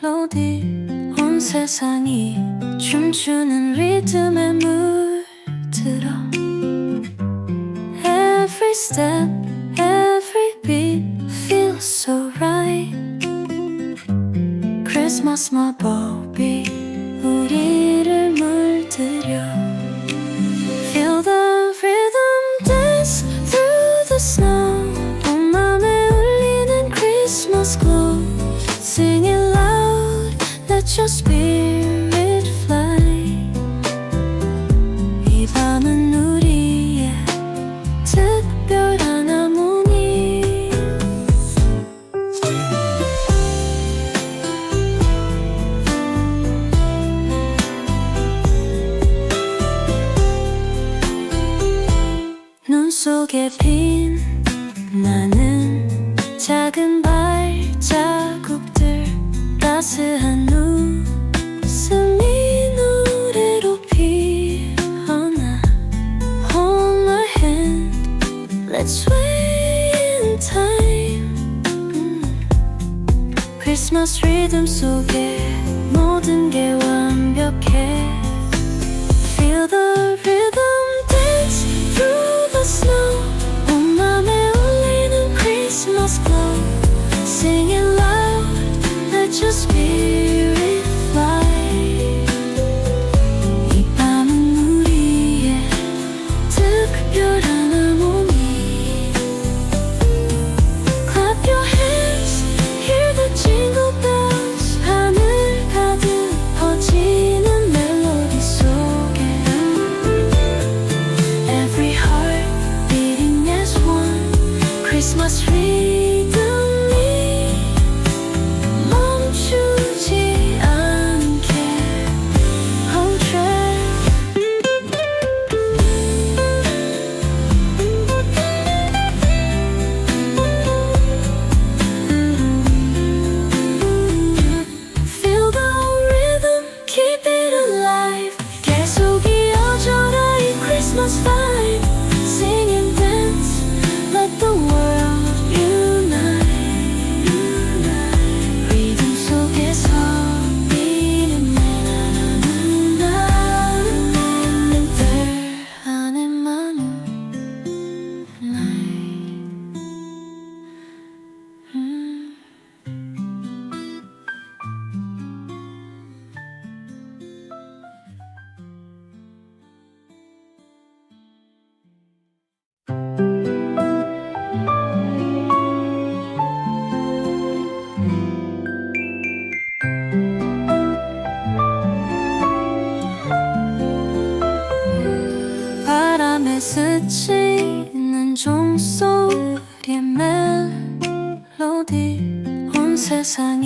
종소리의 멜로디 온 세상이 춤추는 리듬에 물들어 Every step, every beat feels so right Christmas 마법 let your spirit 이 밤은 우리의 특별한 하모니 눈 속에 빛나는 작은 발자국들 따스한 웃음이 노래로 피어나 Hold my hand, let's sway in time 음. 크리스마스 리듬 속에 모든 게 완벽해 Feel the rhythm dance through the snow just be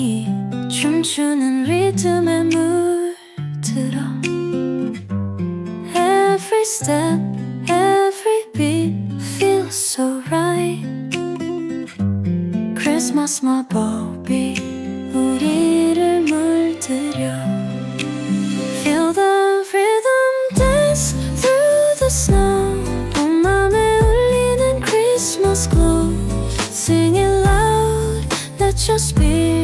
이 춤추는 리듬에 물들어 Every step, every beat feels so right Christmas 마법이 우리를 물들여 Feel the rhythm dance through the snow 온 맘에 울리는 Christmas glow Sing it loud, let your spirit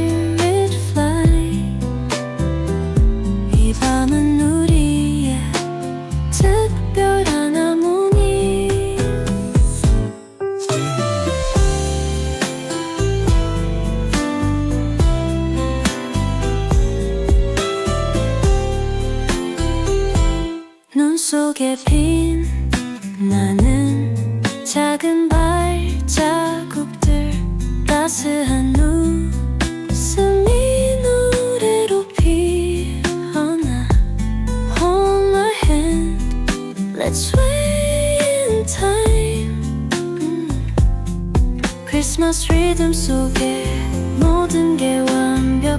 눈 속에 빛나는 작은 발자국들 따스한 웃음이 노래로 피어나 Hold my hand, let's sway in time 음. 크리스마스 리듬 속에 모든 게 완벽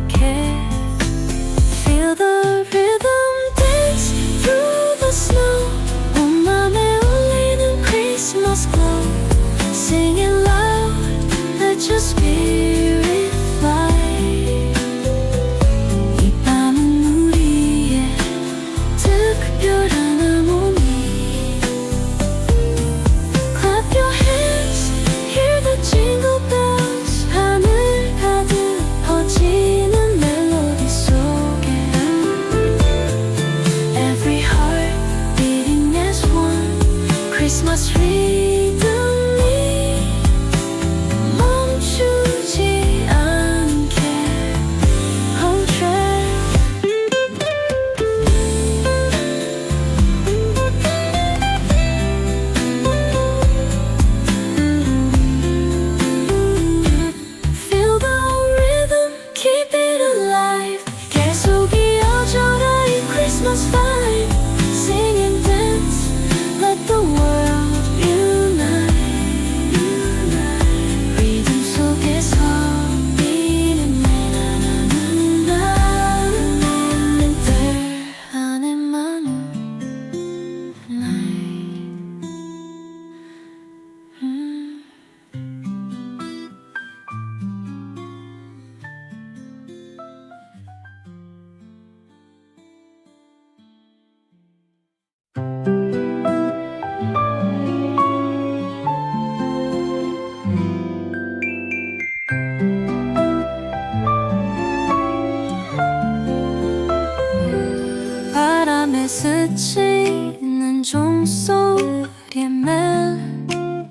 스치는 종소리의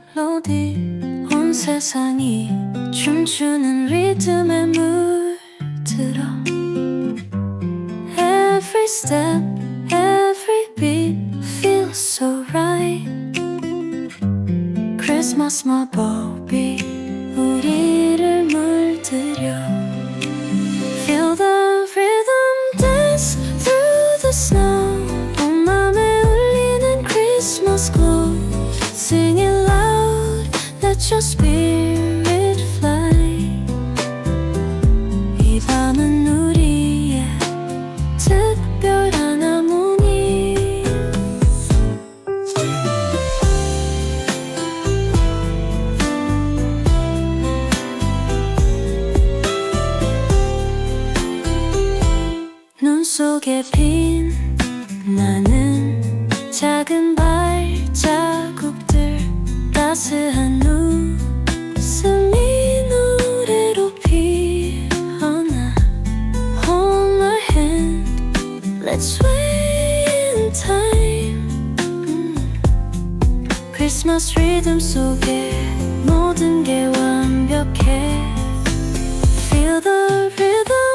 멜로디 온 세상이 춤추는 리듬에 물들어 Every step, every beat feels so right Christmas 마법이 우리 let your spirit fly. 이 밤은 우리의 특별한 하모니 눈 속에 핀 나는 its way in time Christmas rhythm. 리듬 속에 모든 게 완벽해 Feel the rhythm